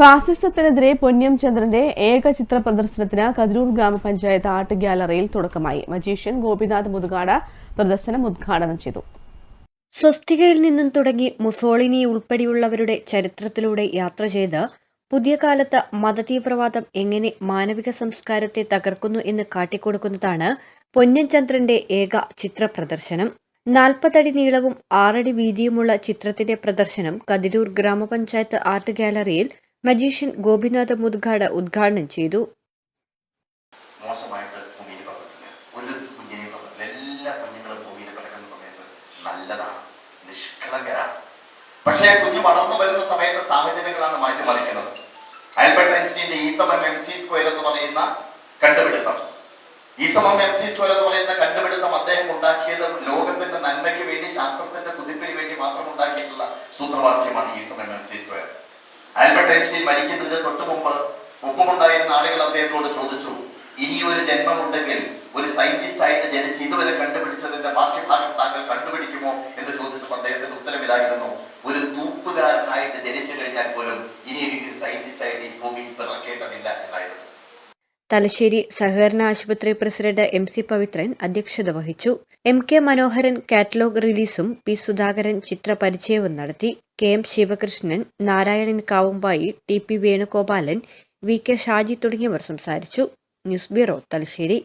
ഫാസിസത്തിനെതിരെ പൊന്നം ചന്ദ്രന്റെ ഏക ചിത്ര പ്രദർശനത്തിന് കതിരൂർ ഗ്രാമപഞ്ചായത്ത് ആർട്ട് ഗ്യാലറിയിൽ തുടക്കമായി. മജീഷ്യൻ ഗോപിനാഥ് മുതുകാട് പ്രദർശനം ഉദ്ഘാടനം ചെയ്തു. സ്വസ്തികയിൽ നിന്നും തുടങ്ങി മുസോളിനി ഉൾപ്പെടെയുള്ളവരുടെ ചരിത്രത്തിലൂടെ യാത്ര ചെയ്ത് പുതിയ കാലത്ത് മതതീവ്രവാദം എങ്ങനെ മാനവിക സംസ്കാരത്തെ തകർക്കുന്നു എന്ന് കാട്ടിക്കൊടുക്കുന്നതാണ് പൊന്നൻ ചന്ദ്രന്റെ ഏക ചിത്ര പ്രദർശനം. നാൽപ്പതടി നീളവും ആറടി വീതിയുമുള്ള ചിത്രത്തിന്റെ പ്രദർശനം കതിരൂർ ഗ്രാമപഞ്ചായത്ത് ആർട്ട് ഗാലറിയിൽ മജീഷ്യൻ ഗോപിനാഥ മുദ്ഗാട് ഉദ്ഘാടനം ചെയ്തു. മോശമായിട്ട് ഒരു കുഞ്ഞിനെ എല്ലാ സമയത്ത് നല്ലതാണ്. പക്ഷേ കുഞ്ഞു വളർന്നു വരുന്ന സമയത്ത് സാഹചര്യങ്ങളാണ് മാറ്റിമറിക്കുന്നത്. ആൽബർട്ട് ഐൻസ്റ്റീന്റെ ഈ സമം എം സി സ്ക്വയർ എന്ന് പറയുന്ന കണ്ടുപിടുത്തം. ഈ സമം എം സി സ്ക്വയർ എന്ന് പറയുന്ന കണ്ടുപിടുത്തം അദ്ദേഹം ഉണ്ടാക്കിയത് ലോകത്തിന്റെ നന്മയ്ക്ക് വേണ്ടി ശാസ്ത്രത്തിന്റെ കുതിപ്പിന് വേണ്ടി മാത്രം ഉണ്ടാക്കിയിട്ടുള്ള സൂത്രവാക്യമാണ് ഈ സമം M C square. Albert Einstein മരിക്കുന്നതിന് തൊട്ട് മുമ്പ് ഒപ്പമുണ്ടായിരുന്ന ആളുകൾ അദ്ദേഹത്തോട് ചോദിച്ചു ഇനി ഒരു ജന്മമുണ്ടെങ്കിൽ ഒരു സയന്റിസ്റ്റ് ആയിട്ട് ജനിച്ച് ഇതുവരെ കണ്ടുപിടിച്ചതിന്റെ ബാക്കി ഭാഗം താങ്കൾ കണ്ടുപിടിക്കുമോ? എന്ന് ചോദിച്ചപ്പോൾ അദ്ദേഹത്തിന്റെ ഉത്തരവിലായിരുന്നു ഒരു തൂപ്പുകാരനായിട്ട് ജനിച്ചു കഴിഞ്ഞാൽ പോലും ഇനി എനിക്ക് സയന്റിസ്റ്റ് ആയിട്ട് ഈ ഭൂമിയിൽ എന്നായിരുന്നു തലശ്ശേരി സഹകരണ ആശുപത്രി പ്രസിഡന്റ് എം സി പവിത്രൻ അധ്യക്ഷത വഹിച്ചു. എം കെ മനോഹരൻ കാറ്റലോഗ് റിലീസും പി സുധാകരൻ ചിത്രപരിചയവും നടത്തി. K M Sivakrishnan Narayanan Kavumbayi T P Venugopalan V K Shaji തുടങ്ങിയവർ സംസാരിച്ചു. News bureau Thalassery.